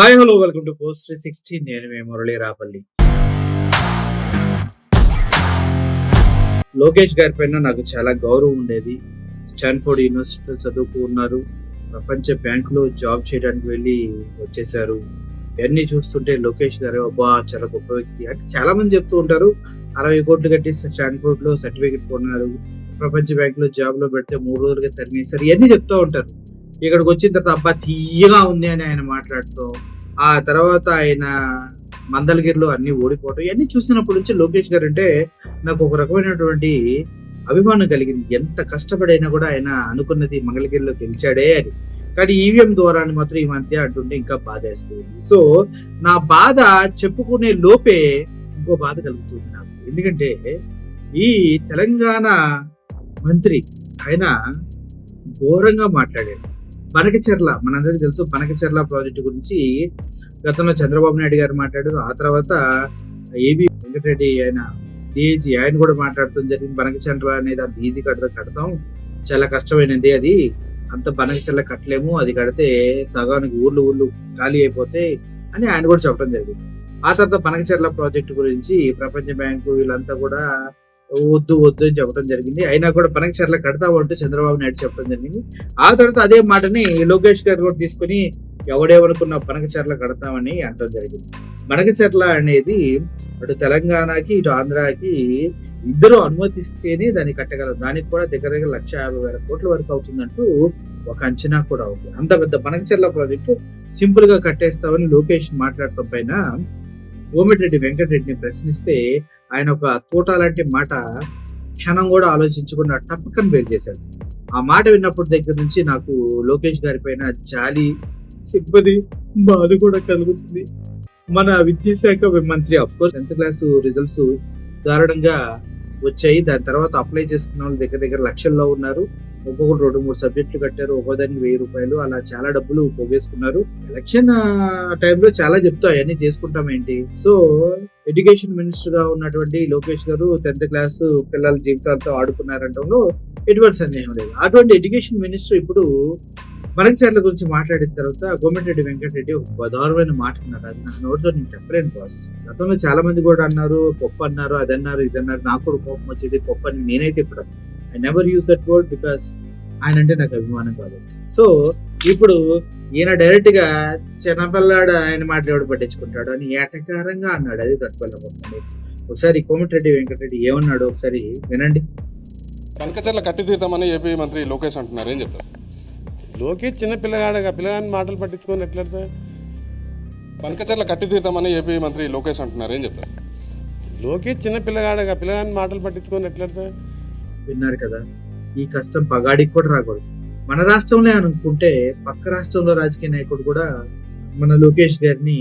Hi hello welcome to post three sixty. నేను మీ మురళి రాపల్లి లోకేష్ గారి పైన నాకు చాలా గౌరవం ఉండేది. స్టాన్ఫోర్డ్ యూనివర్సిటీలో చదువుకున్నారు ప్రపంచ బ్యాంకులో జాబ్ చేయడానికి వెళ్ళి వచ్చేసారు ఇవన్నీ చూస్తుంటే లోకేష్ గారు అబ్బా చాలా గొప్ప వ్యక్తి. అంటే చాలా మంది చెప్తూ ఉంటారు అరవై కోట్లు కట్టి స్టాన్ఫోర్డ్లో సర్టిఫికెట్ కొన్నారు. ప్రపంచ బ్యాంకులో జాబ్లో పెడితే మూడు రోజులుగా తరిమేశారు. ఇవన్నీ చెప్తూ ఉంటారు. ఇక్కడికి వచ్చిన తర్వాత అబ్బా తీయగా ఉంది అని ఆయన మాట్లాడుతూ ఆ తర్వాత ఆయన మందలగిరిలో అన్ని ఓడిపోవటం ఇవన్నీ చూసినప్పటి నుంచి లోకేష్ గారు అంటే నాకు ఒక రకమైనటువంటి అభిమానం కలిగింది. ఎంత కష్టపడైనా కూడా ఆయన అనుకున్నది మంగళగిరిలో గెలిచాడే అని. కానీ ఈవీఎం ద్వారా మాత్రం ఈ మధ్య అంటుంటే ఇంకా బాధ వేస్తుంది సో నా బాధ చెప్పుకునే లోపే ఇంకో బాధ కలుగుతుంది నాకు. ఎందుకంటే ఈ తెలంగాణ మంత్రి ఆయన ఘోరంగా మాట్లాడాడు. బనకచెర్ల మనందరికీ తెలుసు బనకచెర్ల ప్రాజెక్టు గురించి. గతంలో చంద్రబాబు నాయుడు గారు మాట్లాడారు. ఆ తర్వాత ఏబి వెంకటరెడ్డి ఆయన డిఐజీ ఆయన కూడా మాట్లాడటం జరిగింది. బనకచెర్ల అనేది అంత ఈజీ కడతా కడతాం. చాలా కష్టమైనది అది. అంత బనకచెర్ల కట్టలేము. అది కడితే సగానికి ఊర్లు ఊర్లు ఖాళీ అయిపోతే అని ఆయన కూడా చెప్పడం జరిగింది. ఆ తర్వాత బనకచెర్ల ప్రాజెక్టు గురించి ప్రపంచ బ్యాంకు వీళ్ళంతా కూడా వద్దు వద్దు అని చెప్పడం జరిగింది. అయినా కూడా పనకచెర్ల కడతామంటూ చంద్రబాబు నాయుడు చెప్పడం జరిగింది. ఆ తర్వాత అదే మాటని లోకేష్ గారు కూడా తీసుకొని ఎవడేమనుకున్న పనకచెర్ల కడతామని అనడం జరిగింది. పనకచెర్ల అనేది అటు తెలంగాణకి ఇటు ఆంధ్రాకి ఇద్దరు అనుమతిస్తేనే దాన్ని కట్టగలరు దానికి కూడా దగ్గర దగ్గర లక్ష యాభై వేల కోట్ల వరకు అవుతుందంటూ ఒక అంచనా కూడా ఉంది. అంత పెద్ద పనకచెర్ల ప్రాజెక్టు సింపుల్గా కట్టేస్తామని లోకేష్ మాట్లాడటం పైన కోమిటిరెడ్డి వెంకటరెడ్డిని ప్రశ్నిస్తే ఆయన ఒక తోట లాంటి మాట క్షణం కూడా ఆలోచించకుండా టప్పకన్ బేర్ చేశాడు. ఆ మాట విన్నప్పటి దగ్గర నుంచి నాకు లోకేష్ గారి పైన జాలి సిబ్బంది బాధ కూడా కలుగుతుంది. మన విద్యాశాఖ మంత్రి of course tenth class results దారుణంగా వచ్చాయి. దాని తర్వాత అప్లై చేసుకున్న వాళ్ళు దగ్గర దగ్గర లక్షల్లో ఉన్నారు. ఒక్కొక్కరు రెండు మూడు సబ్జెక్టులు కట్టారు. ఒక్కోదానికి వెయ్యి రూపాయలు. అలా చాలా డబ్బులు పోగేసుకున్నారు. ఎలక్షన్ టైంలో చాలా చెప్తా అవన్నీ చేసుకుంటాం ఏంటి? సో ఎడ్యుకేషన్ మినిస్టర్గా ఉన్నటువంటి లోకేష్ గారు టెన్త్ క్లాస్ పిల్లల జీవితాలతో ఆడుకున్నారంటంలో ఎటువంటి సందేహం లేదు. అటువంటి ఎడ్యుకేషన్ మినిస్టర్ ఇప్పుడు మనకచర్ల గురించి మాట్లాడిన తర్వాత గోమిరెడ్డి వెంకటరెడ్డి ఒక దారుణమైన మాట అన్నారు అది నా నోటితో నేను చెప్పలేను బాస్. గతంలో చాలా మంది కూడా అన్నారు పప్పు అన్నారు అది అన్నారు ఇది అన్నారు. నాకు కూడా కోపం వచ్చేది పప్పు అని నేనైతే ఇప్పుడు I never use that word because ఆయన అంటే నాకు అభిమానం కాబట్టి సో ఇప్పుడు ఈయన డైరెక్ట్గా చిన్నపిల్లాడు ఆయన మాట్లాడు పట్టించుకుంటాడు అని ఏటకారంగా అన్నాడు. అది తట్టుకోలేకపోతుంది ఒకసారి కోమటిరెడ్డి వెంకటరెడ్డి ఏమన్నాడు ఒకసారి వినండి. కనకచర్ల కట్టి తీర్థమని ఏపీ మంత్రి లోకేష్ అంటున్నారు. ఏం చెప్తారు? లోకేష్ చిన్న పిల్లగాడు ఆ పిల్లగాని మాటలు పట్టించుకొని ఎట్లా కనకచర్ల కట్టి తీర్థమని ఏపీ మంత్రి లోకేష్ అంటున్నారు. ఏం చెప్తారు? లోకేష్ చిన్న పిల్లగాడు ఆ పిల్లగాని మాటలు పట్టించుకొని ఎట్లా విన్నారు కదా ఈ కష్టం పగాడికి కూడా రాకూడదు. మన రాష్ట్రంలో అనుకుంటే పక్క రాష్ట్రంలో రాజకీయ నాయకుడు కూడా మన లోకేష్ గారిని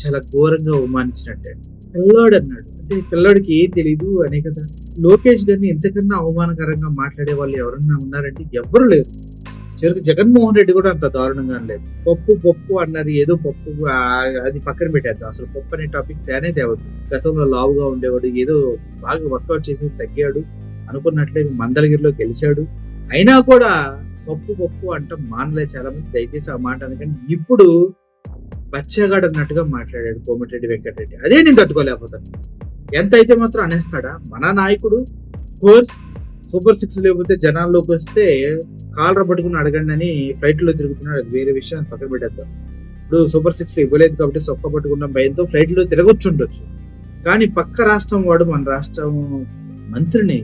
చాలా ఘోరంగా అవమానించినట్టే. పిల్లాడు అన్నాడు అంటే పిల్లాడికి ఏం తెలియదు అనే కదా. లోకేష్ గారిని ఎంతకన్నా అవమానకరంగా మాట్లాడే వాళ్ళు ఎవరన్నా ఉన్నారంటే ఎవరు లేరు. చివరికి జగన్మోహన్ రెడ్డి కూడా అంత దారుణంగా లేదు. పప్పు పప్పు అన్నారు ఏదో పప్పు అది పక్కన పెట్టేద్దాం. అసలు పప్పు అనే టాపిక్ తేనే తేవద్దు. గతంలో లావుగా ఉండేవాడు ఏదో బాగా వర్కౌట్ చేసి తగ్గాడు అనుకున్నట్లే మందలగిరిలో గెలిచాడు. అయినా కూడా పప్పు పప్పు అంట మానలే చాలా మంది దయచేసి ఆ మాట అనకండి. ఇప్పుడు బచ్చగాడు అన్నట్టుగా మాట్లాడాడు కోమటిరెడ్డి వెంకటరెడ్డి. అదే నేను తట్టుకోలేకపోతాను. ఎంత అయితే మాత్రం అనేస్తాడా మన నాయకుడు కోర్స్ సూపర్ సిక్స్ లేకపోతే జనాల్లోకి వస్తే కాలర పట్టుకుని అడగండి అని ఫ్లైట్లో తిరుగుతున్నాడు. అది వేరే విషయం పక్కన పెట్టేద్దాం. ఇప్పుడు సూపర్ సిక్స్లో ఇవ్వలేదు కాబట్టి సొక్క పట్టుకున్న భయంతో ఫ్లైట్లో తిరగొచ్చు తిరగొచ్చుండొచ్చు. కానీ పక్క రాష్ట్రం వాడు మన రాష్ట్రం మంత్రిని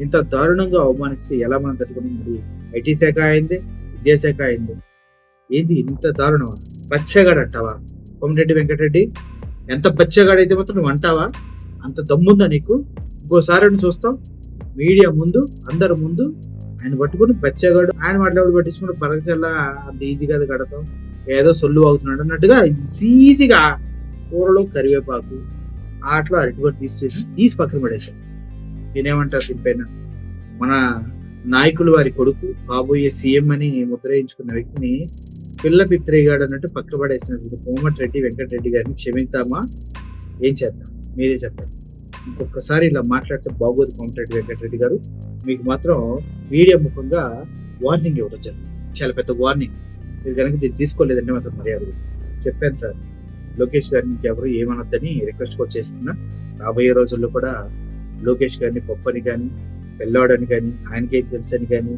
ఇంత దారుణంగా అవమానిస్తే ఎలా మనం తట్టుకుని మరి ఐటీ శాఖ అయింది విద్యాశాఖ అయింది? ఏంది ఇంత దారుణమా? బచ్చగాడు అంటావా కోమటిరెడ్డి వెంకటరెడ్డి ఎంత బచ్చగాడైతే మాత్రం నువ్వు అంటావా? అంత దమ్ముందా నీకు? ఇంకోసారి చూస్తావు మీడియా ముందు అందరి ముందు ఆయన పట్టుకుని బచ్చగాడు. ఆయన మాట్లాడి పట్టించుకుని పరగచల్ల అంత ఈజీగా అది కడతాం ఏదో సొల్లు అవుతున్నాడు అన్నట్టుగా ఈజీగా కూరలో కరివేపాకు ఆటలో అరటిపడి తీసుకెళ్ళి తీసి పక్కన పడేశాడు. నేనేమంటారు దీనిపైన మన నాయకులు వారి కొడుకు కాబోయే సీఎం అని ముద్రయించుకున్న వ్యక్తిని పిల్ల పిత్రేగాడు అన్నట్టు పక్క పడేసినటువంటి కోమటిరెడ్డి వెంకటరెడ్డి గారిని క్షమిద్దామా ఏం చేద్దాం? మీరే చెప్పండి. ఇంకొకసారి ఇలా మాట్లాడితే బాగోదు కోమటిరెడ్డి వెంకటరెడ్డి గారు. మీకు మాత్రం మీడియా ముఖంగా వార్నింగ్ ఇవ్వడం జరిగింది. చాలా పెద్ద వార్నింగ్ మీరు కనుక దీన్ని తీసుకోలేదంటే మాత్రం మర్యాద చెప్పాను సార్ లోకేష్ గారిని ఇంకెవరు ఏమనొద్దని రిక్వెస్ట్ కూడా చేసుకున్నా. రాబోయే రోజుల్లో కూడా లోకేష్ గారిని పప్పని కానీ పెళ్ళాడని కానీ ఆయనకే తెలుసని అని కానీ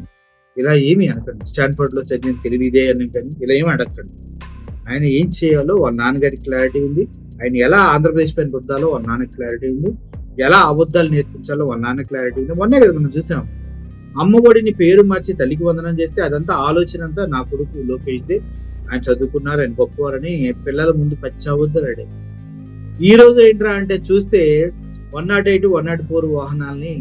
ఇలా ఏమీ అనకండి. స్టాన్ఫర్డ్లో చదివిన తెలివిదే అని కానీ ఇలా ఏమీ అడగకండి. ఆయన ఏం చేయాలో వాళ్ళ నాన్నగారికి క్లారిటీ ఉంది. ఆయన ఎలా ఆంధ్రప్రదేశ్ పైన రుద్దాలో వాళ్ళ నాన్న క్లారిటీ ఉంది. ఎలా అబద్ధాలు నేర్పించాలో వాళ్ళ నాన్న క్లారిటీ ఉంది. మొన్నే కదా మనం చూసాం. అమ్మఒడిని పేరు మార్చి తల్లికి వందనం చేస్తే అదంతా ఆలోచన అంతా నా కొడుకు లోకేష్దే ఆయన చదువుకున్నారు ఆయన గొప్పవారని పిల్లల ముందు పచ్చవద్దరాడే ఈ రోజు ఏంట్రా అంటే చూస్తే one nought eight one nought four వాహనాల్ని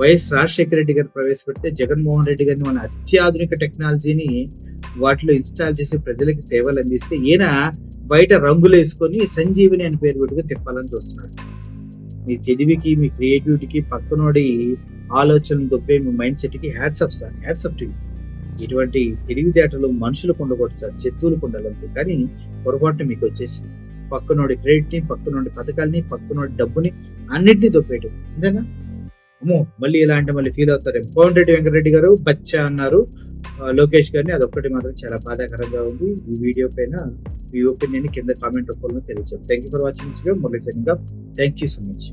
YS Rajasekhara Reddy గారు ప్రవేశపెడితే జగన్మోహన్ రెడ్డి గారిని మన అత్యాధునిక టెక్నాలజీని వాటిలో ఇన్స్టాల్ చేసి ప్రజలకి సేవలు అందిస్తే ఈయన బయట రంగులు వేసుకొని సంజీవిని అని పేరు పెట్టుకుని తిప్పాలని చూస్తున్నాడు. మీ తెలివికి మీ క్రియేటివిటీకి పక్కనోడి ఆలోచన దొబ్బే మీ మైండ్ సెట్కి hats off sir hats off to ఇటువంటి తెలివితేటలు మనుషులకు ఉండకూడదు సార్ జంతువులకు ఉండాలంతే కానీ పొరపాటున మీకు వచ్చేసి పక్కనోడి క్రెడిట్ని పక్కనోడి పథకాల్ని పక్కనోడి డబ్బుని అన్నిటినీ దొప్పేయటం అంతేనా? అమ్మో మళ్ళీ ఇలా అంటే మళ్ళీ ఫీల్ అవుతారు కోమటిరెడ్డి వెంకటరెడ్డి గారు బచ్చా అన్నారు. లోకేష్ గారిని అదొక్కటి మాత్రం చాలా బాధాకరంగా ఉంది. ఈ వీడియో పైన మీ ఒపీనియన్ కింద కామెంట్ రూపంలో తెలియజేయండి. Thank you for watching Murali signing thank you so much